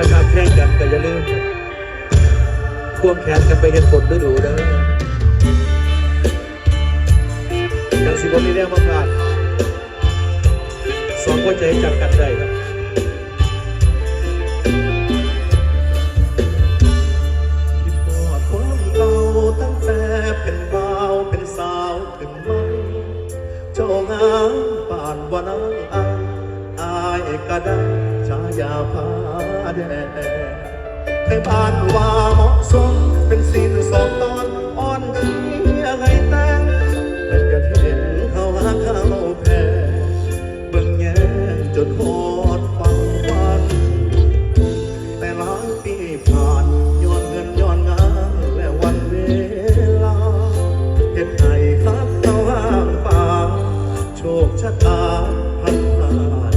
ถ้าทำแข่งกันก็จะลืมควงแขนกันไปเห็นผลด้วยดูเด้อยังสิบวันนี้เรียกมาพลาดสองหัวใจจับกันได้ครับ กระดาชายาพาแดงให้บานว่าเหมาะสมเป็นสินสองตอนอ่อนเชียไงแตงเป็นกระเทนเขาหาเขาแพงเบิ่งแง่จนหอดฟังวัน แต่หลายปีผ่านย้อนเงินย้อนงานและวันเวลาเห็นไห้ครับเขาห้างป่าโชคชะตาพันพา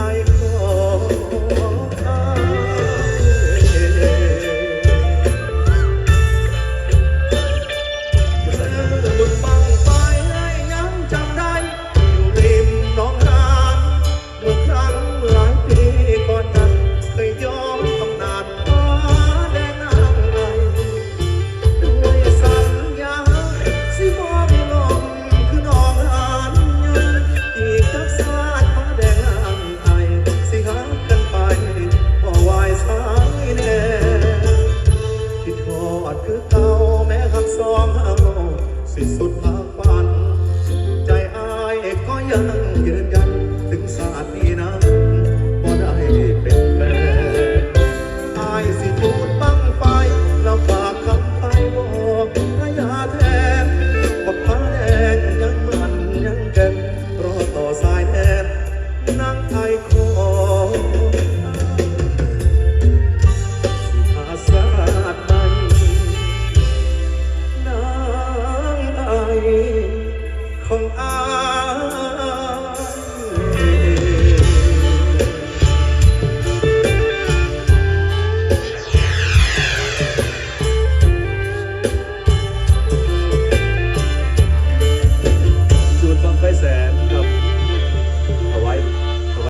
I 空啊